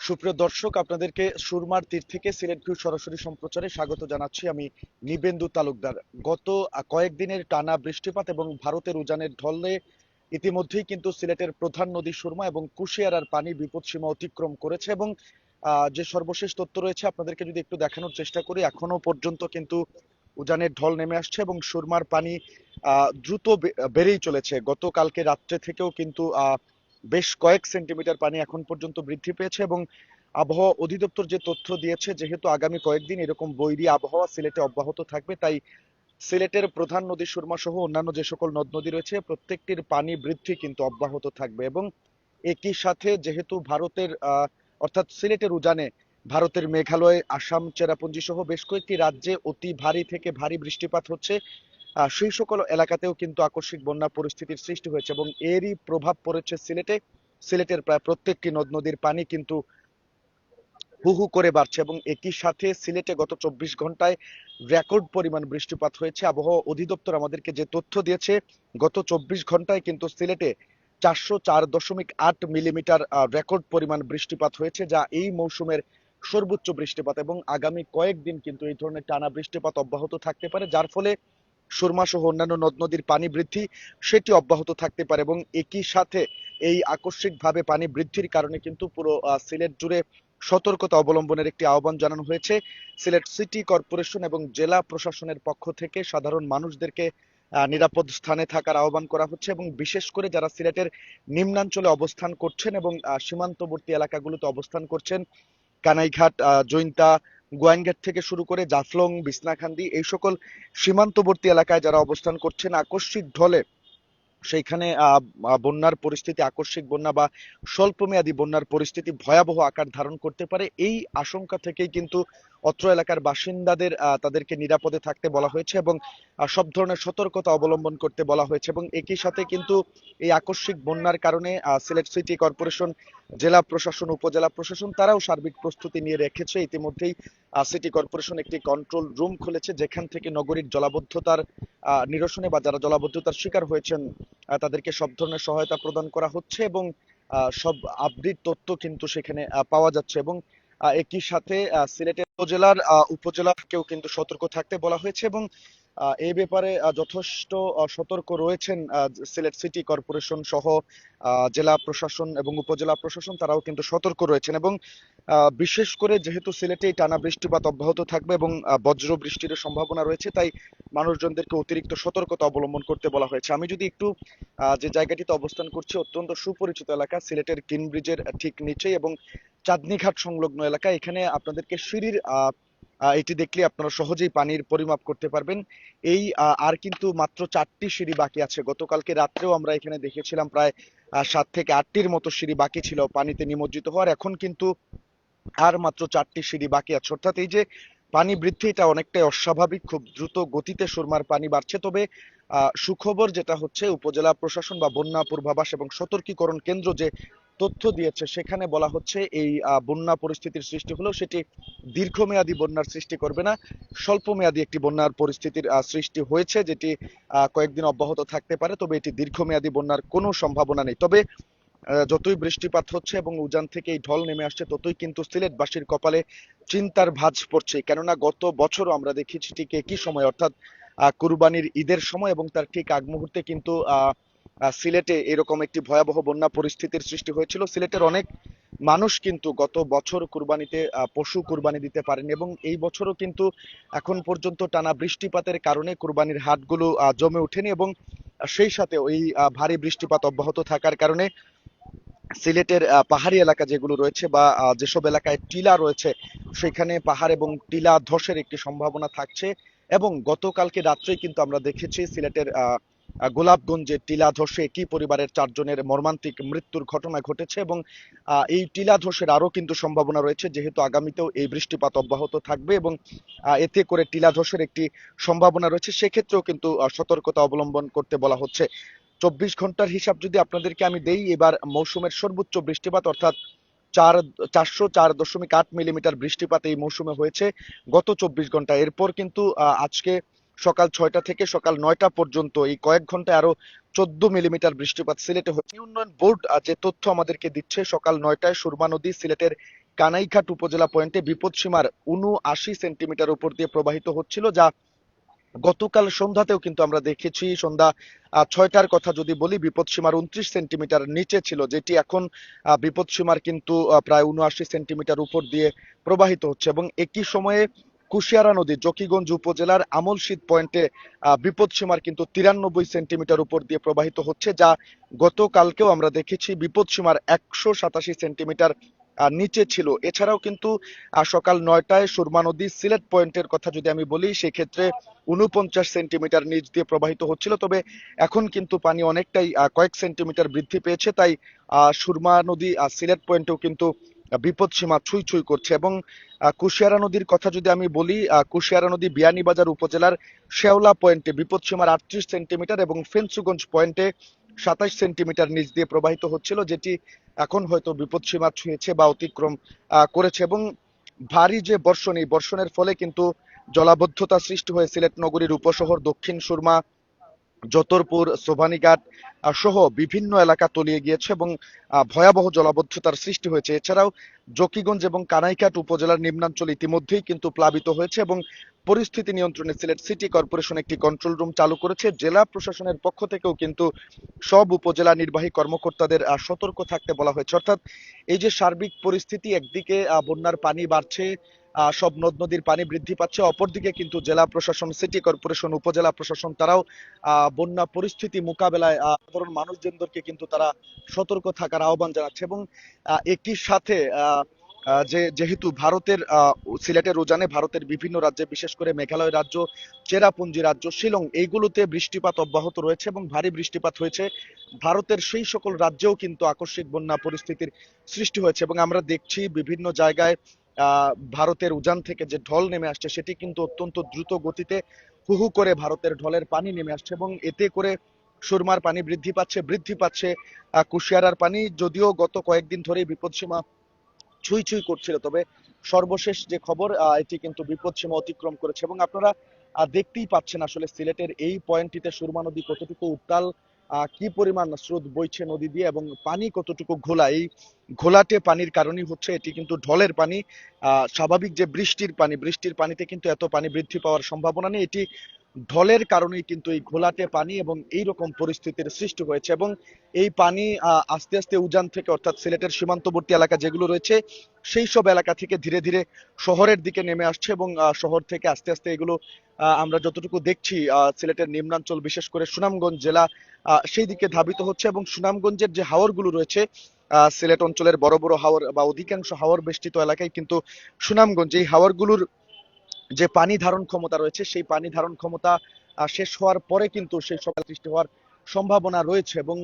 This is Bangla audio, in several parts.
সুপ্রিয় দর্শক আপনাদেরকে সুরমার তীর থেকে সিলেট ভিউ সরাসরি সম্প্রচারে স্বাগত জানাচ্ছি আমি নিবেন্দু তালুকদার। গত কয়েকদিনের টানা বৃষ্টিপাত এবং ভারতের উজানের ঢলে ইতিমধ্যেই কিন্তু সিলেটের প্রধান নদী সুরমা এবং কুশিয়ারার পানি বিপদসীমা অতিক্রম করেছে এবং যে সর্বশেষ তথ্য রয়েছে আপনাদেরকে যদি একটু দেখানোর চেষ্টা করি এখনও পর্যন্ত কিন্তু উজানের ঢল নেমে আসছে এবং সুরমার পানি দ্রুত বেড়েই চলেছে। গতকালকে রাত্রে থেকেও কিন্তু আহ, বেশ কয়েক সেন্টিমিটার পানি এখন পর্যন্ত বৃদ্ধি পেয়েছে এবং আবহাওয়া অধিদপ্তর যে তথ্য দিয়েছে, যেহেতু আগামী কয়েকদিন এরকম বৈরী আবহাওয়া সিলেটে অব্যাহত থাকবে, তাই সিলেটের প্রধান নদী সুরমা সহ অন্যান্য যে সকল নদ নদী রয়েছে, প্রত্যেকটির পানি বৃদ্ধি কিন্তু অব্যাহত থাকবে এবং একই সাথে যেহেতু ভারতের অর্থাৎ সিলেটের উজানে ভারতের মেঘালয়, আসাম, চেরাপুঞ্জি সহ বেশ কয়েকটি রাজ্যে অতি ভারী থেকে ভারী বৃষ্টিপাত হচ্ছে সেই সকল এলাকাতেও কিন্তু আকস্মিক বন্যা পরিস্থিতির সৃষ্টি হয়েছে এবং এরই প্রভাব পড়েছে সিলেটে। সিলেটের প্রায় প্রত্যেকটি নদ নদীর পানি কিন্তু হু হু করে বাড়ছে এবং একই সাথে সিলেটে গত চব্বিশ ঘন্টায় রেকর্ড পরিমাণ বৃষ্টিপাত হয়েছে। আবহাওয়া অধিদপ্তর আমাদেরকে যে তথ্য দিয়েছে, গত চব্বিশ ঘন্টায় কিন্তু সিলেটে চারশো চার দশমিক আট মিলিমিটার রেকর্ড পরিমাণ বৃষ্টিপাত হয়েছে, যা এই মৌসুমের সর্বোচ্চ বৃষ্টিপাত এবং আগামী কয়েকদিন কিন্তু এই ধরনের টানা বৃষ্টিপাত অব্যাহত থাকতে পারে, যার ফলে সুরমা সহ অন্যান্য নদ নদীর পানি বৃদ্ধি, সেটি অব্যাহত থাকতে পারে এবং একই সাথে এই আকস্মিকভাবে পানি বৃদ্ধির কারণে কিন্তু পুরো সিলেট জুড়ে সতর্কতা অবলম্বনের একটি আহ্বান জানানো হয়েছে। সিলেট সিটি কর্পোরেশন এবং জেলা প্রশাসনের পক্ষ থেকে সাধারণ মানুষদেরকে নিরাপদ স্থানে থাকার আহ্বান করা হচ্ছে এবং বিশেষ করে যারা সিলেটের নিম্নাঞ্চলে অবস্থান করছেন এবং সীমান্তবর্তী এলাকাগুলোতে অবস্থান করছেন, কানাইঘাট জৈন্তা গোয়াইনঘাট থেকে শুরু করে জাফলং, বিসনাখান্দি এই সকল সীমান্তবর্তী এলাকায় যারা অবস্থান করছেন আকস্মিক ঢলে, সেইখানে বন্যার পরিস্থিতি, আকস্মিক বন্যা বা স্বল্পমেয়াদী বন্যার পরিস্থিতি ভয়াবহ আকার ধারণ করতে পারে, এই আশঙ্কা থেকেই কিন্তু অত্র এলাকার বাসিন্দাদের তাদেরকে নিরাপদে থাকতে বলা হয়েছে এবং সব ধরনের সতর্কতা অবলম্বন করতে বলা হয়েছে এবং একই সাথে কিন্তু এই আকস্মিক বন্যার কারণে সিলেট সিটি কর্পোরেশন, জেলা প্রশাসন, উপজেলা প্রশাসন তারাও সার্বিক প্রস্তুতি নিয়ে রেখেছে। ইতিমধ্যেই সিটি কর্পোরেশন একটি কন্ট্রোল রুম খুলেছে যেখান থেকে নগরীর জলাবদ্ধতার নিরসনে বা যারা জলাবদ্ধতার শিকার হয়েছেন তাদেরকে সব ধরনের সহায়তা প্রদান করা হচ্ছে এবং সব আপডেট তথ্য কিন্তু সেখানে পাওয়া যাচ্ছে এবং একই সাথে সিলেটের উপজেলার উপজেলাকেও কিন্তু সতর্ক থাকতে বলা হয়েছে এবং এই ব্যাপারে যথেষ্ট সতর্ক রয়েছেন সিলেট সিটি কর্পোরেশন সহ জেলা প্রশাসন এবং উপজেলা প্রশাসন, তারাও কিন্তু সতর্ক রয়েছেন এবং বিশেষ করে যেহেতু সিলেটে টানা বৃষ্টিপাত অব্যাহত থাকবে এবং বজ্র বৃষ্টির সম্ভাবনা রয়েছে, তাই মানুষজনদেরকে অতিরিক্ত সতর্কতা অবলম্বন করতে বলা হয়েছে। আমি যদি একটু যে জায়গাটিতে অবস্থান করছি, অত্যন্ত সুপরিচিত এলাকা, সিলেটের কিন ব্রিজের ঠিক নিচেই এবং চাঁদনীঘাট সংলগ্ন এলাকা। এখানে আপনাদেরকে সিঁড়ির এটি দেখলে আপনারা সহজেই পানির পরিমাপ করতে পারবেন। এই আর কিন্তু মাত্র চারটি সিঁড়ি বাকি আছে। গতকালকে রাত্রেও আমরা এখানে দেখেছিলাম প্রায় সাত থেকে আটটির মতো সিঁড়ি বাকি ছিল পানিতে নিমজ্জিত হওয়ার। এখন কিন্তু আর মাত্র চারটি সিঁড়ি বাকি আছে। অর্থাৎ এই যে পানি বৃদ্ধি, এটা অনেকটাই অস্বাভাবিক। খুব দ্রুত গতিতে সুরমার পানি বাড়ছে। তবে সুখবর যেটা হচ্ছে, উপজেলা প্রশাসন বা বন্যা পূর্বাভাস এবং সতর্কীকরণ কেন্দ্র যে তথ্য দিয়েছে, সেখানে বলা হচ্ছে এই বন্যা পরিস্থিতির সৃষ্টি হলেও সেটি দীর্ঘমেয়াদী বন্যার সৃষ্টি করবে না। স্বল্পমেয়াদী একটি বন্যার পরিস্থিতির সৃষ্টি হয়েছে, যেটি কয়েকদিন অব্যাহত থাকতে পারে। তবে এটি দীর্ঘমেয়াদী বন্যার কোনো সম্ভাবনা নেই। তবে যতই বৃষ্টিপাত হচ্ছে এবং উজান থেকে এই ঢল নেমে আসছে, ততই কিন্তু সিলেটবাসীর কপালে চিন্তার ভাঁজ পড়ছে। কেননা গত বছরও আমরা দেখেছি ঠিক একই সময়, অর্থাৎ কুরবানির ঈদের সময় এবং তার ঠিক আগ মুহূর্তে কিন্তু সিলেটে এরকম একটি ভয়াবহ বন্যা পরিস্থিতির সৃষ্টি হয়েছিল। সিলেটের অনেক মানুষ কিন্তু গত বছর কুরবানিতে পশু কুরবানি দিতে পারেনি এবং এই বছরও কিন্তু এখন পর্যন্ত টানা বৃষ্টিপাতের কারণে কুরবানির হাটগুলো জমে ওঠেনি এবং সেই সাথে ওই ভারী বৃষ্টিপাত অব্যাহত থাকার কারণে সিলেটের পাহাড়ি এলাকা যেগুলো রয়েছে বা যেসব এলাকায় টিলা রয়েছে, সেখানে পাহাড় এবং টিলা ধসের একটি সম্ভাবনা থাকছে। এবং গতকালকে রাত্রেই কিন্তু আমরা দেখেছি সিলেটের গোলাপগঞ্জে টিলা ধসে একই পরিবারের চারজনের মর্মান্তিক মৃত্যুর ঘটনা ঘটেছে এবং এই টিলা ধসের আরও কিন্তু সম্ভাবনা রয়েছে, যেহেতু আগামীতেও এই বৃষ্টিপাত অব্যাহত থাকবে এবং এতে করে টিলা ধসের একটি সম্ভাবনা রয়েছে, সেক্ষেত্রেও কিন্তু সতর্কতা অবলম্বন করতে বলা হচ্ছে। চব্বিশ ঘণ্টার হিসাব যদি আপনাদেরকে আমি দেই, এবার মৌসুমের সর্বোচ্চ বৃষ্টিপাত অর্থাৎ চার, চারশো চার দশমিক আট মিলিমিটার বৃষ্টিপাত এই মৌসুমে হয়েছে গত চব্বিশ ঘণ্টা। এরপর কিন্তু আজকে সকাল ছয়টা থেকে সকাল নয়টা পর্যন্ত এই কয়েক ঘন্টায় আরও চোদ্দ মিলিমিটার বৃষ্টিপাত সিলেটে হচ্ছে উন্নয়ন বোর্ড যে তথ্য আমাদেরকে দিচ্ছে। সকাল নয়টায় সুরমা নদী সিলেটের কানাইঘাট উপজেলা পয়েন্টে বিপদসীমার উনআশি সেন্টিমিটার উপর দিয়ে প্রবাহিত হচ্ছিল, যা গতকাল সন্ধ্যাতেও কিন্তু আমরা দেখেছি। সন্ধ্যা ছয়টার কথা যদি বলি বিপদসীমার উনত্রিশ সেন্টিমিটার নিচে ছিল, যেটি এখন বিপদসীমার কিন্তু প্রায় উনআশি সেন্টিমিটার উপর দিয়ে প্রবাহিত হচ্ছে এবং একই সময়ে কুশিয়ারা নদী জকিগঞ্জ উপজেলার আমলশীত পয়েন্টে বিপদসীমার কিন্তু তিরানব্বই সেন্টিমিটার উপর দিয়ে প্রবাহিত হচ্ছে, যা গতকালকেও আমরা দেখেছি বিপদসীমার একশো সাতাশি সেন্টিমিটার নিচে ছিল। এছাড়াও কিন্তু সকাল নয়টায় সুরমা নদী সিলেট পয়েন্টের কথা যদি আমি বলি, সেক্ষেত্রে উনপঞ্চাশ সেন্টিমিটার নিচ দিয়ে প্রবাহিত হচ্ছিল। তবে এখন কিন্তু পানি অনেকটাই কয়েক সেন্টিমিটার বৃদ্ধি পেয়েছে। তাই সুরমা নদী সিলেট পয়েন্টেও কিন্তু বিপদসীমা ছুঁই ছুঁই করছে এবং কুশিয়ারা নদীর কথা যদি আমি বলি কুশিয়ারা নদী বিয়ানীবাজার উপজেলার শেওলা পয়েন্টে, বিপদসীমার আটত্রিশ সেন্টিমিটার এবং ফেন্সুগঞ্জ পয়েন্টে সাতাশ সেন্টিমিটার নিচ দিয়ে প্রবাহিত হচ্ছিল, যেটি এখন হয়তো বিপদসীমা ছুঁয়েছে বা অতিক্রম করেছে এবং ভারী যে বর্ষণ, এই বর্ষণের ফলে কিন্তু জলাবদ্ধতা সৃষ্টি হয়ে সিলেট নগরীর উপশহর দক্ষিণ সুরমা যতরপুর, সোভানীঘাট সহ বিভিন্ন এলাকা তলিয়ে গিয়েছে এবং ভয়াবহ জলাবদ্ধতার সৃষ্টি হয়েছে। এছাড়াও জকিগঞ্জ এবং কানাইঘাট উপজেলার নিম্নাঞ্চল ইতিমধ্যেই কিন্তু প্লাবিত হয়েছে এবং পরিস্থিতি নিয়ন্ত্রণে সিলেট সিটি কর্পোরেশন একটি কন্ট্রোল রুম চালু করেছে। জেলা প্রশাসনের পক্ষ থেকেও কিন্তু সব উপজেলা নির্বাহী কর্মকর্তাদের সতর্ক থাকতে বলা হয়েছে। অর্থাৎ এই যে সার্বিক পরিস্থিতি, একদিকে বন্যার পানি বাড়ছে সব নদ নদীর পানি বৃদ্ধি পাচ্ছে। অপরদিকে কিন্তু জেলা প্রশাসন, সিটি কর্পোরেশন, উপজেলা প্রশাসন, তারাও বন্যা পরিস্থিতি মোকাবেলায় সাধারণ মানুষজনদেরকে কিন্তু তারা সতর্ক থাকার আহ্বান জানাচ্ছে এবং একই সাথে যে, যেহেতু ভারতের সিলেটের উজানে ভারতের বিভিন্ন রাজ্যে, বিশেষ করে মেঘালয় রাজ্য, চেরাপুঞ্জি রাজ্য, শিলং, এইগুলোতে বৃষ্টিপাত অব্যাহত রয়েছে এবং ভারী বৃষ্টিপাত হয়েছে। ভারতের সেই সকল রাজ্যেও কিন্তু আকস্মিক বন্যা পরিস্থিতির সৃষ্টি হয়েছে এবং আমরা দেখছি বিভিন্ন জায়গায় ভারতের উজান থেকে যে ঢল নেমে আসছে, সেটি কিন্তু অত্যন্ত দ্রুত গতিতে হু হু করে ভারতের ঢলের পানি নেমে আসছে এবং এতে করে সুরমার পানি বৃদ্ধি পাচ্ছে বৃদ্ধি পাচ্ছে কুশিয়ারার পানি। যদিও গত কয়েকদিন ধরেই বিপদসীমা ছুঁই ছুঁই করছিল, তবে সর্বশেষ যে খবর এটি কিন্তু বিপদসীমা অতিক্রম করেছে। এবং আপনারা দেখতেই পাচ্ছেন আসলে সিলেটের এই পয়েন্টটিতে সুরমা নদী কতটুকু উত্তাল কি পরিমাণ স্রোত বইছে নদী দিয়ে এবং পানি কতটুকু ঘোলা এই ঘোলাটে পানির কারণেই হচ্ছে এটি কিন্তু ঢলের পানি। স্বাভাবিক যে বৃষ্টির পানি, বৃষ্টির পানিতে কিন্তু এত পানি বৃদ্ধি পাওয়ার সম্ভাবনা নেই। এটি ঢলের কারণেই কিন্তু এই ঘোলাটে পানি এবং এই রকম পরিস্থিতির সৃষ্টি হয়েছে এবং এই পানি আস্তে আস্তে উজান থেকে অর্থাৎ সিলেটের সীমান্তবর্তী এলাকা যেগুলো রয়েছে, সেই সব এলাকা থেকে ধীরে ধীরে শহরের দিকে নেমে আসছে এবং শহর থেকে আস্তে আস্তে এগুলো আমরা যতটুকু দেখছি সিলেটের নিম্নাঞ্চল বিশেষ করে সুনামগঞ্জ জেলা সেই দিকে ধাবিত হচ্ছে এবং সুনামগঞ্জের যে হাওরগুলো রয়েছে সিলেট অঞ্চলের বড় বড় হাওর বা অধিকাংশ হাওর বেষ্টিত এলাকায় কিন্তু সুনামগঞ্জ। এই হাওরগুলোর যে পানি ধারণ ক্ষমতা রয়েছে, সেই পানি ধারণ ক্ষমতা শেষ হওয়ার পরে কিন্তু সেই সকাল সৃষ্টি হওয়ার সম্ভাবনা রয়েছে এবং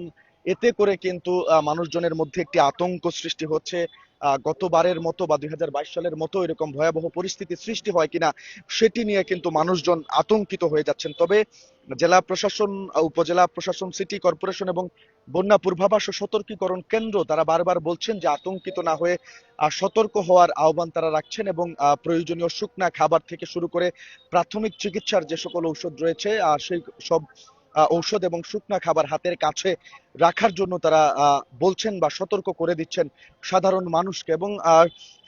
এতে করে কিন্তু মানুষজনের মধ্যে একটি আতঙ্ক সৃষ্টি হচ্ছে। গতবারের মতো বা দুই হাজার বাইশ সালের মতো এরকম ভয়াবহ পরিস্থিতি সৃষ্টি হয় কিনা, সেটি নিয়ে কিন্তু মানুষজন আতঙ্কিত হয়ে যাচ্ছেন। তবে জেলা প্রশাসন উপজেলা প্রশাসন, সিটি কর্পোরেশন এবং বন্যা পূর্বাভাস সতর্কীকরণ কেন্দ্র, তারা বারবার বলছেন যে আতঙ্কিত না হয়ে সতর্ক হওয়ার আহ্বান তারা রাখছেন এবং প্রয়োজনীয় শুকনা খাবার থেকে শুরু করে প্রাথমিক চিকিৎসার যে সকল ঔষধ রয়েছে সেই সব ঔষধ এবং শুকনা খাবার হাতের কাছে রাখার জন্য তারা বলছেন বা সতর্ক করে দিচ্ছেন সাধারণ মানুষকে। এবং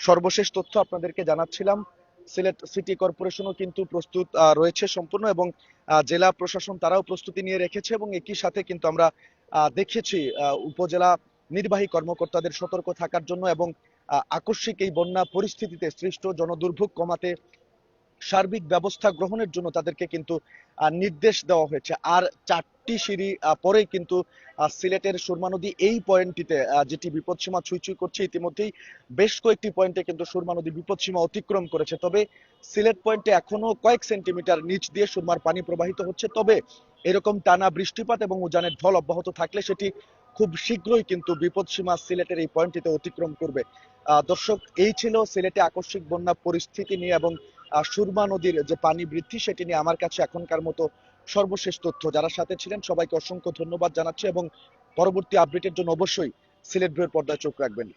সর্বশেষ তথ্য আপনাদেরকে জানাচ্ছিলাম, সিলেট সিটি কর্পোরেশনও কিন্তু প্রস্তুত রয়েছে সম্পূর্ণ এবং জেলা প্রশাসন তারাও প্রস্তুতি নিয়ে রেখেছে এবং একই সাথে কিন্তু আমরা দেখেছি উপজেলা নির্বাহী কর্মকর্তাদের সতর্ক থাকার জন্য এবং আকস্মিক এই বন্যা পরিস্থিতিতে সৃষ্ট জনদুর্ভোগ কমাতে সার্বিক ব্যবস্থা গ্রহণের জন্য তাদেরকে কিন্তু নির্দেশ দেওয়া হয়েছে। আর চারটি সিঁড়ি পরেই কিন্তু সিলেটের সুরমা নদী এই পয়েন্টটিতে যেটি বিপদসীমা ছুঁই করছে, ইতিমধ্যেই বেশ কয়েকটি পয়েন্টে কিন্তু সুরমা নদী বিপদসীমা অতিক্রম করেছে। তবে সিলেট পয়েন্টে এখনও কয়েক সেন্টিমিটার নিচ দিয়ে সুরমার পানি প্রবাহিত হচ্ছে। তবে এরকম টানা বৃষ্টিপাত এবং উজানের ঢল অব্যাহত থাকলে সেটি খুব শীঘ্রই কিন্তু বিপদসীমা সিলেটের এই পয়েন্টটিতে অতিক্রম করবে। দর্শক, এই ছিল সিলেটে আকস্মিক বন্যা পরিস্থিতি নিয়ে এবং সুরমা নদীর যে পানি বৃদ্ধি, সেটি নিয়ে আমার কাছে এখনকার মতো সর্বশেষ তথ্য। যারা সাথে ছিলেন, সবাইকে অসংখ্য ধন্যবাদ জানাচ্ছি এবং পরবর্তী আপডেটের জন্য অবশ্যই সিলেট ভিউয়ের পর্দায় চোখ রাখবেন।